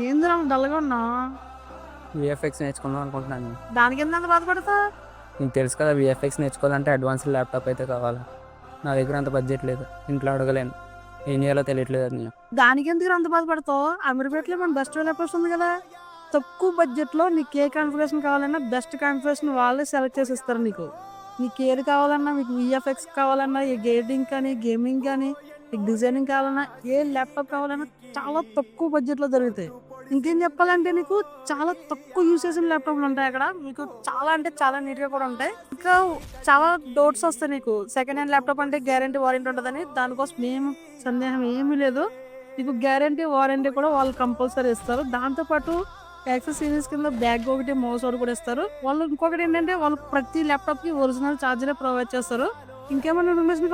ఏంది నాకు డల్గా ఉన్నా విఎఫ్ఎక్స్ నేర్చుకుందాం అనుకుంటున్నాను. దానికి ఎందుకు బాధపడతా నీకు తెలుసు కదా విఎఫ్ఎక్స్ నేర్చుకోవాలంటే అడ్వాన్స్ ల్యాప్టాప్ అయితే కావాలి. నా దగ్గర అంత బడ్జెట్ లేదు. ఇంట్లో అడగలేను. ఏం చేయాలో తెలియట్లేదు అది నేను. దానికి ఎందుకు అంత బాధపడతావు? అమీర్పేటలో మన బెస్ట్ ల్యాప్టాప్స్ ఉంది కదా. తక్కువ బడ్జెట్లో నీకు ఏ కాన్ఫిగరేషన్ కావాలన్నా బెస్ట్ కాన్ఫిగరేషన్ వాళ్ళే సెలెక్ట్ చేసి ఇస్తారు నీకు. నీకు ఏది కావాలన్నా మీకు విఎఫ్ఎక్స్ కావాలన్నా ఏ గేమింగ్ కానీ గేమింగ్ కానీ డిజైనింగ్ కావాలన్నా ఏ ల్యాప్టాప్ కావాలన్నా చాలా తక్కువ బడ్జెట్లో దొరుకుతాయి. ఇంకేం చెప్పాలంటే నీకు చాలా తక్కువ యూస్ చేసిన ల్యాప్టాప్లు ఉంటాయి అక్కడ. మీకు చాలా అంటే చాలా నీట్గా కూడా ఉంటాయి. ఇంకా చాలా డౌట్స్ వస్తాయి నీకు. సెకండ్ హ్యాండ్ ల్యాప్టాప్ అంటే గ్యారంటీ వారంటీ ఉంటుందని దానికోసం ఏం సందేహం ఏమీ లేదు. మీకు గ్యారంటీ వారంటీ కూడా వాళ్ళు కంపల్సరీ ఇస్తారు. దాంతోపాటు యాక్సెస్ సిరీస్ కింద బ్యాగ్ ఒకటి మౌస్ ఒకటి కూడా ఇస్తారు. వాళ్ళు ఇంకొకటి ఏంటంటే వాళ్ళు ప్రతి ల్యాప్టాప్కి ఒరిజినల్ ఛార్జరే ప్రొవైడ్ చేస్తారు. ఇంకేమైనా ఇన్ఫర్మేషన్